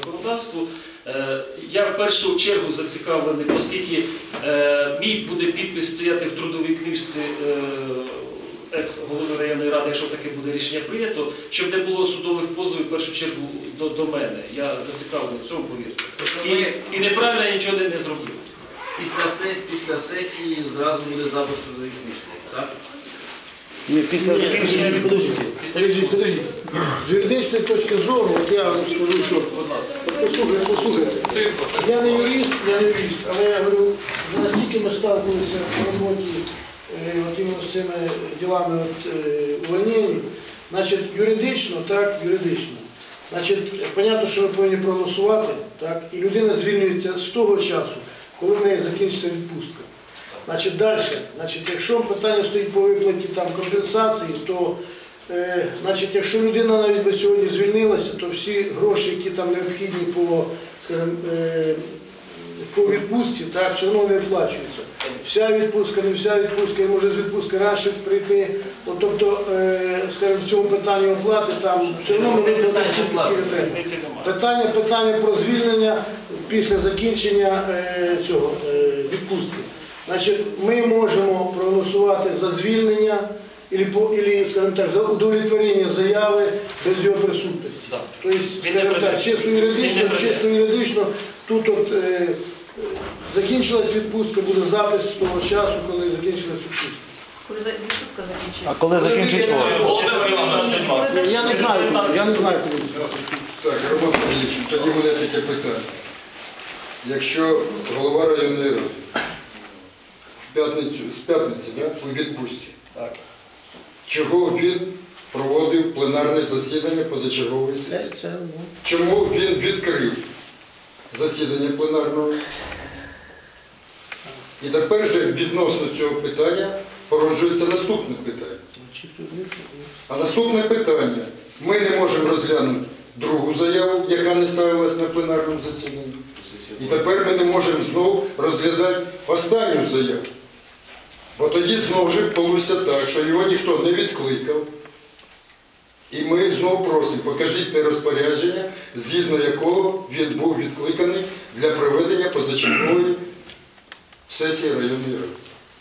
законодавству. Е, Я в першу чергу зацікавлений, оскільки е, мій буде підпис стояти в трудовій книжці е, екс-голови районної ради, якщо таке буде рішення прийнято, щоб не було судових позовів в першу чергу до, до мене. Я зацікавлений в цьому повірте. І, і неправильно я нічого не, зробив. Після, се- після сесії зразу буде запис трудовій книжці, так? Ні, після Ні, закінчення ні. З юридичної точки зору, от я вам скажу, що от послухайте, послухайте. Я не юрист, я не юрист, але я говорю, вже настільки ми сталкувалися в роботі е, от іменно з цими ділами от, е, увольнень. Значить, юридично, так, юридично. Значить, понятно, що ми повинні проголосувати, так, і людина звільнюється з того часу, коли в неї закінчиться відпустка. Значить, далі, значить, якщо питання стоїть по виплаті там, компенсації, то е, значить, якщо людина навіть би сьогодні звільнилася, то всі гроші, які там необхідні по, скажімо, е, по відпустці, так, все одно не виплачуються. Вся відпустка, не вся відпустка, і може з відпустки раніше прийти. От, тобто, е, скажімо, в цьому питанні оплати там все одно ми треба. Різниці немає. Питання, питання про звільнення після закінчення е, цього е, відпустки. Значить, ми можемо проголосувати за звільнення і, скажімо так, за удовлетворення заяви без його присутності. Да. Тобто, скажімо так, чисто юридично, чисто юридично, тут от, е, закінчилась відпустка, буде запис з того часу, коли закінчилась відпустка. Коли за- відпустка закінчується. А коли закінчить Я не знаю, я не знаю, коли. Так, Роман Сергійович, тоді буде таке питання. Якщо голова районної ради п'ятницю, з п'ятниці да, у відпустці, Так. чого він проводив пленарне засідання позачергової сесії? це, ну, Чому він відкрив засідання пленарного? І тепер же відносно цього питання породжується наступне питання. А наступне питання. Ми не можемо розглянути другу заяву, яка не ставилась на пленарному засіданні. І тепер ми не можемо знову розглядати останню заяву. Бо тоді знову ж вийде так, що його ніхто не відкликав. І ми знову просимо, покажіть те розпорядження, згідно якого він був відкликаний для проведення позачергової сесії районної ради.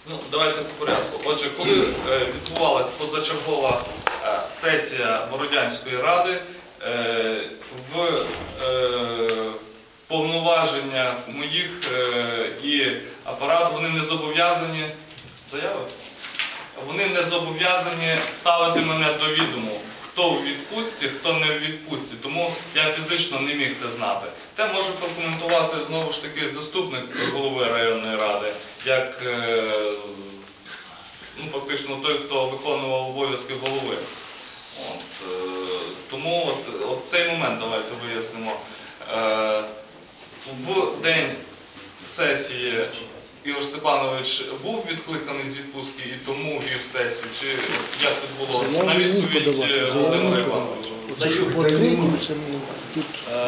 Ну, давайте по порядку. Отже, коли е, відбувалась позачергова е, сесія Бородянської ради, е, в е, повноваження моїх і апарату вони не зобов'язані заяви? Вони не зобов'язані ставити мене до відому, хто в відпустці, хто не в відпустці. Тому я фізично не міг це знати. Те може прокоментувати знову ж таки заступник голови районної ради, як е, ну, фактично той, хто виконував обов'язки голови. От, е, тому от, от цей момент давайте вияснимо. Е, в день сесії Ігор Степанович був відкликаний з відпустки і тому вів сесію, чи як це було? На відповідь е, Володимира Івановича. Це що по відкритому, це ми тут.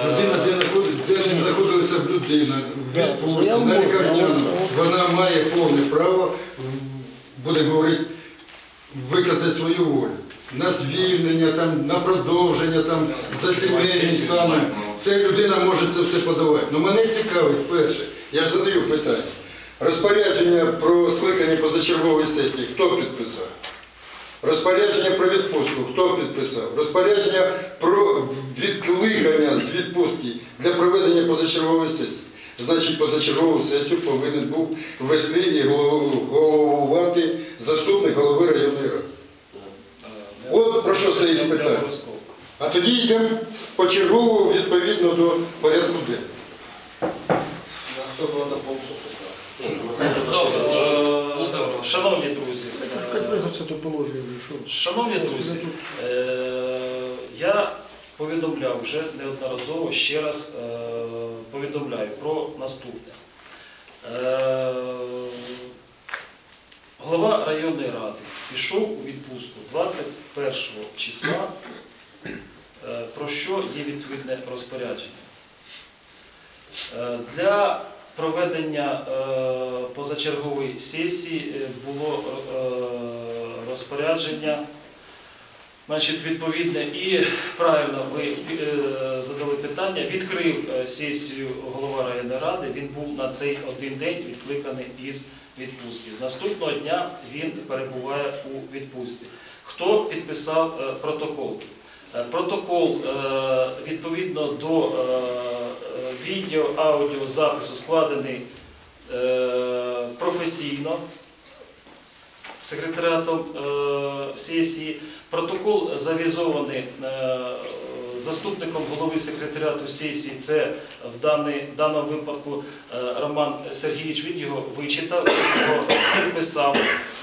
Людина, де, знаходить- де не знаходилася людина, відпустці, на можна, вона має повне право, будемо говорити, виказати свою волю. На звільнення, там, на продовження, там, за сімейним станом. Це людина може це все подавати. Ну мене цікавить перше, я ж задаю питання. Розпорядження про скликання позачергової сесії, хто підписав? Розпорядження про відпустку, хто підписав? Розпорядження про відкликання з відпустки для проведення позачергової сесії. Значить, позачергову сесію повинен був вести і головувати заступник голови районної ради. От про що стоїть питання. А тоді йдемо почергово відповідно до порядку денного. Добре, е, добре. Шановні друзі, Хай е, до положення, що. Шановні друзі, е, я повідомляв вже неодноразово, ще раз е, повідомляю про наступне. Е, Голова районної ради пішов у відпустку 21 числа, е, про що є відповідне розпорядження. Е, Для проведення е, позачергової сесії е, було е, розпорядження Значить, відповідне і правильно ви задали питання. Відкрив сесію голова районної ради. Він був на цей один день відкликаний із відпустки. З наступного дня він перебуває у відпустці. Хто підписав протокол? Протокол відповідно до відео, аудіо, запису складений е, професійно секретаріатом е, сесії. Протокол завізований е, заступником голови секретаріату сесії. Це в даному випадку е, Роман Сергійович. Він його вичитав, його підписав.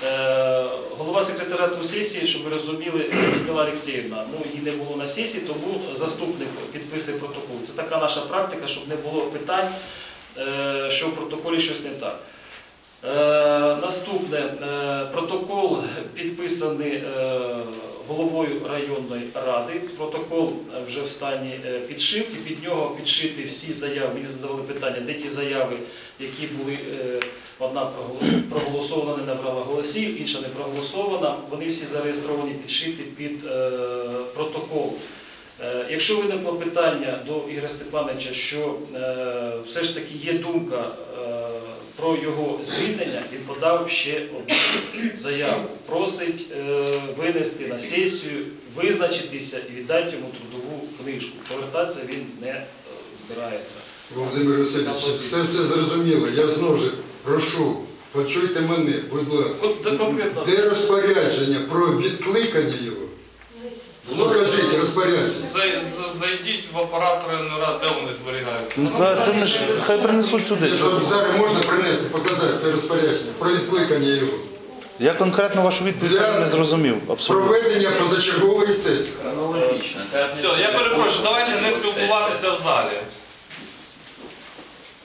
Е, Голова секретаріату сесії, щоб ви розуміли, Людмила Олексіївна, ну її не було на сесії, тому заступник підписує протокол. Це така наша практика, щоб не було питань, е, що в протоколі щось не так. Наступне протокол підписаний головою районної ради. Протокол е, вже в стані е, підшивки. Під нього підшити всі заяви. Мені задавали питання, де ті заяви, які були е, одна проголосована, не набрала голосів, інша не проголосована. Вони всі зареєстровані, підшиті під протокол. Якщо виникло питання до Ігоря Степановича, що все ж таки є думка про його звільнення, він подав ще одну заяву. Просить е, винести на сесію, визначитися і віддати йому трудову книжку. Повертатися він не е, збирається. Володимир Васильович, все все зрозуміло. Я знову ж прошу, почуйте мене, будь ласка. Де розпорядження про відкликання його? Ну кажіть, розпорядження. Зайдіть в апарат районної ради, де вони зберігаються. Ну, та, ми ж, хай принесуть сюди. Зараз можна принести, показати це розпорядження про відкликання його. Я конкретно вашу відповідь теж не зрозумів. Абсолютно. Проведення позачергової сесії. Аналогічно. Все, я перепрошую, давайте не спілкуватися в залі.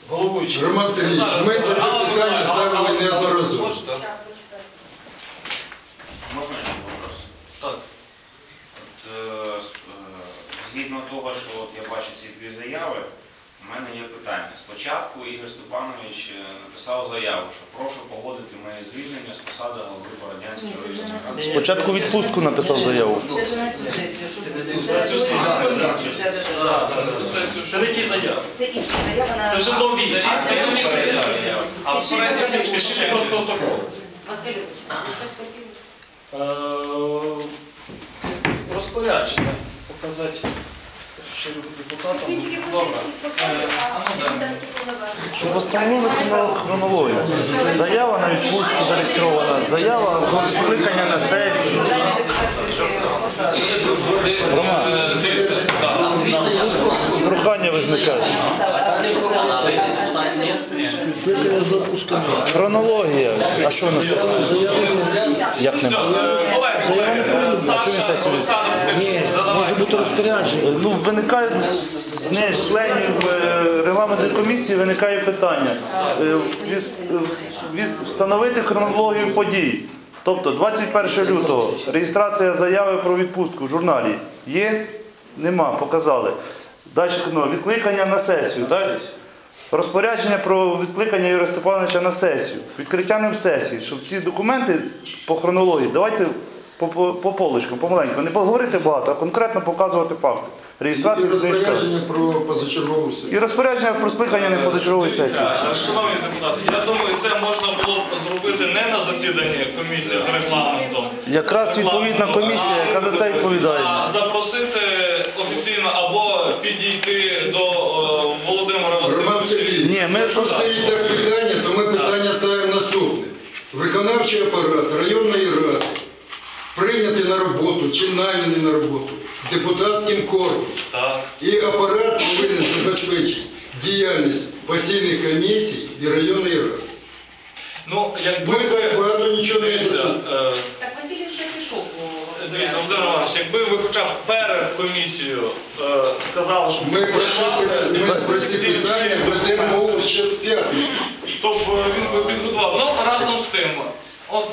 головуючий. Роман Сергійович, ми це вже питання ставили неодноразово. Можете? Можна ще вопрос? Так. От, е, е, згідно того, що от я бачу ці дві заяви, у мене є питання. Спочатку Ігор Степанович е, написав заяву, що прошу погодити моє звільнення з посади голови Ні, Бородянської це вже районної на ради. Спочатку відпустку написав заяву. Це вже на цю сесію, щоб Це цю сесію. це- це-. Це не ті заяви. Це інша заява на Це вже нові. А це Це заява. засідання. А підпишіть. Пишіть про протокол. Васильович, щось хотіли? Е, Розпорядження показати ще депутатам. Він тільки хоче якісь посади, а ну, да. депутатські повноваження. Щоб встановили хроно- хронологію. Заява на відпустку зареєстрована, заява про скликання на сесію. Роман, Е, Дивіться, так. прохання визникає. Відпусками. Хронологія. А що у нас? Як колеги, він Саша? Олександр, Ні, може бути розпорядження. Ну, виникають з не членів е, регламентної комісії виникає питання. Е, від- від- Встановити хронологію подій. Тобто 21 лютого реєстрація заяви про відпустку в журналі є? Нема, показали. Далі ну, відкликання на сесію. Так? Розпорядження про відкликання Юрія Степановича на сесію. Відкриття ним сесії. Щоб ці документи по хронології, давайте по, по, по полочкам, помаленьку. Не поговорити багато, а конкретно показувати факти. І Реєстрація книжка. розпорядження про позачергову сесію. І розпорядження про скликання непозачергової сесії. Шановні депутати, я думаю, це можна було б зробити не на засіданні комісії з регламентом. Якраз відповідна комісія, яка за це відповідає. А запросити офіційно або підійти до е, Володимира Васильовича. Ні, ми якщо просто- стоїть так питання, то ми питання ставимо наступне. Виконавчий апарат районної ради прийняти на роботу чи наймені на роботу депутатським корпусом. І апарат повинен забезпечити діяльність постійних комісій і районної ради. Ну, якби зараз багато нічого не е, Так Василь вже пішов. Дивіться, Володимир Іванович, якби ви хоча б перед комісією е, сказали, що Ми про ці питання ведемо мову ще з п'ятниці. то б він би підготував. Ну, разом з тим, от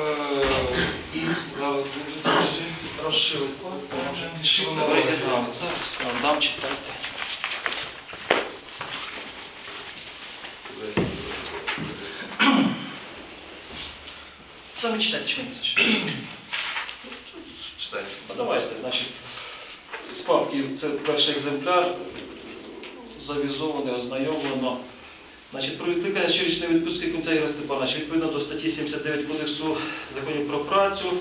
е, зараз будуть всі розширити. Зараз дам читайте. Саме читайте, не Читайте. А давайте, значить, з папки це перший екземпляр, завізоване, ознайомлено. Значить, про відкликання щорічної відпустки кінця Ігоря Степановича відповідно до статті 79 Кодексу законів про працю,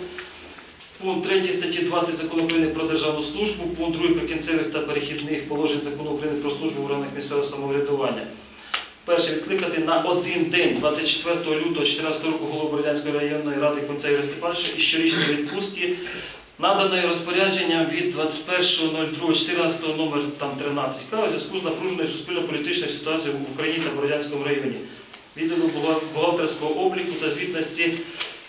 пункт 3 статті 20 Закону України про державну службу, пункт 2 прикінцевих та перехідних положень Закону України про службу в органах місцевого самоврядування. Перше, відкликати на один день, 24 лютого 2014 року, голову Бородянської районної ради Ігоря Степановича із щорічної відпустки, наданої розпорядженням від 21.02.14 номер там 13 К зв'язку з напруженою суспільно-політичною ситуацією в Україні та Бородянському районі. Відділу бухгалтерського обліку та звітності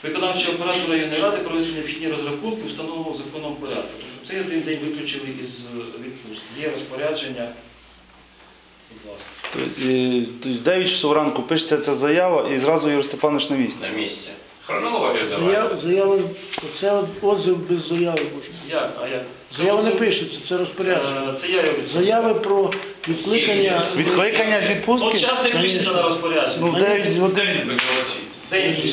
виконавчого апарату районної ради провести необхідні розрахунки встановленому законом порядку. Тобто цей один день виключили із е, відпустки. Є розпорядження. Будь ласка. Тобто 9 часов ранку пишеться ця заява і зразу Ігор Степанович на місці. На місці. Хронологію. Заява, заява, це отзив без заяви можна. Як? А як? Заява не пишеться, це розпорядження. Е, Це я його. Заяви про відкликання. Відкликання з От відпустки? час не пишеться на розпорядження. Ну, 9 годин.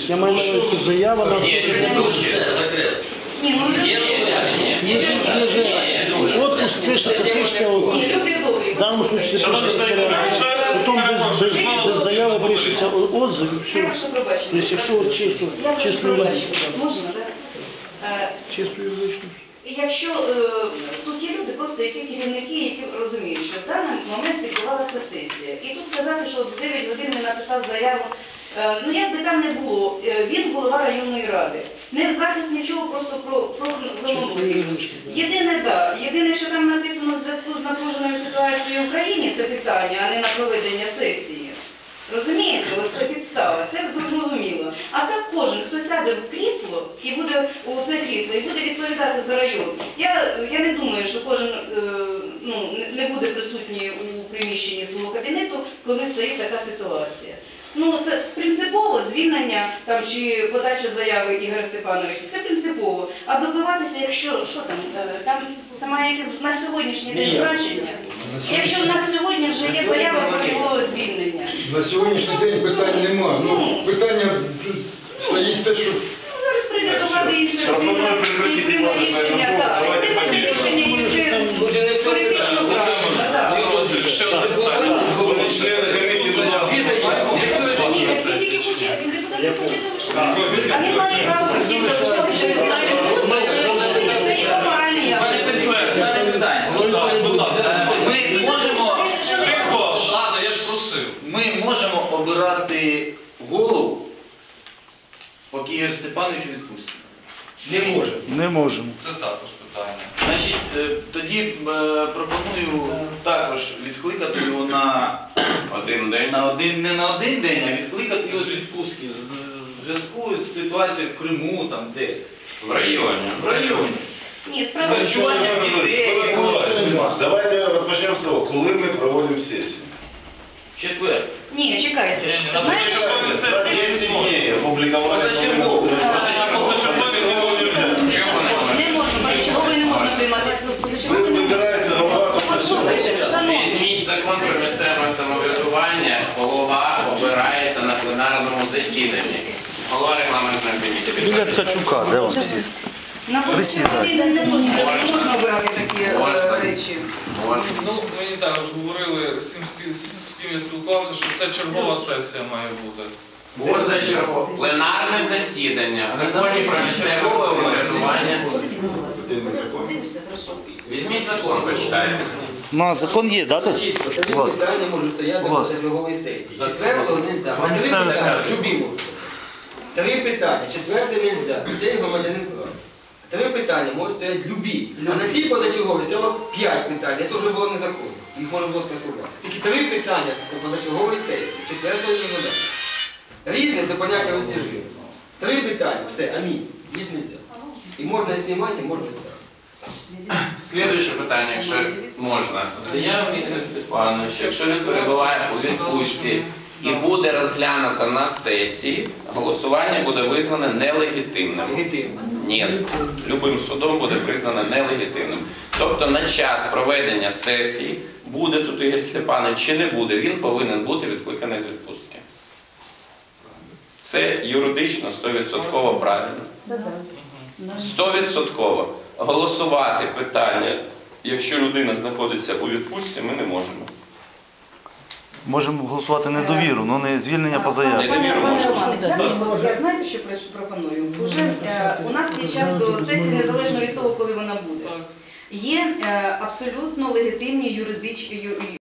Я маю на увазі, що заява на Ні, чого не Все, закрили. Ну Отпуск пишеться, пишеться отпуск. В даному случае розпорядження. Потім без, без, без заяви пишеться отзив і все. якщо от чисто, чисто юридично, Можна, так? Е, чисто юридично. Якщо е, тут є люди, просто які керівники, які розуміють, що в даний момент відбувалася сесія. І тут казати, що в 9 годин не написав заяву. Е, ну як би там не було, е, він голова районної ради. Не в захист нічого, просто про, про хронологію. Єдине, да, єдине, що там написано в зв'язку з напруженою ситуацією в Україні, це питання, а не на проведення сесії. Розумієте, це підстава, це зрозуміло. А так кожен, хто сяде в крісло і буде у це крісло і буде відповідати за район. Я, я не думаю, що кожен е, ну, не буде присутній у приміщенні свого кабінету, коли стоїть така ситуація. Ну, це принципово звільнення там чи подача заяви Ігоря Степановича. Це принципово. А добиватися, якщо що там, е, там це має якесь на сьогоднішній день значення. Якщо в нас сьогодні вже є заява про його звільнення. На сьогоднішній день питань нема. Ну, питання стоїть те, що Ну, зараз прийде до влади зміна і прийме рішення, так. І приймете рішення і вже політично правильно, так. Ще одне питання. Ні, він тільки хоче, він депутат хоче залишити. А він має право хотіти залишати через Це його моральний якість. мене питання. Будь ласка. Ми можемо, Тихо! Ладно, я ж просив. ми можемо обирати голову, поки Ігор Степанович у відпустці. Не може. Не можемо. Це також питання. Значить, е, тоді е, пропоную також відкликати його на Один день. на один, не на один день, а відкликати його з відпустки з зв'язку з ситуацією в Криму, там де. В районі. В районі. Ні, справа. харчуванням дітей. Давайте розпочнемо з того, коли ми проводимо сесію. Четвер. Ні, чекайте. Ні, ні, на Знаєте, що? сесії. 10 дней опубликовали. Позачергово. Чого не може? Не можна, позачергової не можна приймати. Позачергової не можна. Вибирається голова. Послухайте, шановні. Візьміть закон про місцеве самоврядування, голова обирається на пленарному засіданні. Голова регламентної комісії. Біля Ткачука, де вам сісти? На позачерговій не не можна не обирати такі е, речі. Ну, мені також говорили, з ким, з ким- я спілкувався, що це чергова сесія має бути. Позачергово. Пленарне засідання в законі про місцеве самоврядування. Візьміть закон, почитайте. На закон є, да? тут? Чисто, Будь ласка. питання можуть стояти на черговій сесії. Четвертого нельзя. Вам А три питання, четверте нельзя. Це громадянин прав. Три питання можуть стояти любі. А на цій позачерговій стояло п'ять питань. Це вже було незаконно. Їх можна було скасувати. Тільки три питання по позачерговій сесії. Четвертого не буде. Різне до поняття розтяжи. Три питання, все, амінь. Більш нельзя. І можна знімати, і можна ставити. Слідуюче питання, якщо можна. Заява Ігоря якщо він перебуває у відпустці і буде розглянута на сесії, голосування буде визнане нелегітимним. Ні, любим судом буде признано нелегітимним. Тобто на час проведення сесії буде тут Ігор Степанович чи не буде, він повинен бути відкликаний з відпустки. Це юридично 100% правильно. Це 100%. голосувати питання, якщо людина знаходиться у відпустці, ми не можемо. Можемо голосувати недовіру, але не звільнення по заяві. Я, знаєте, що пропоную? Уже е, у нас є час до сесії, незалежно від того, коли вона буде. Є е, абсолютно легітимні юридичні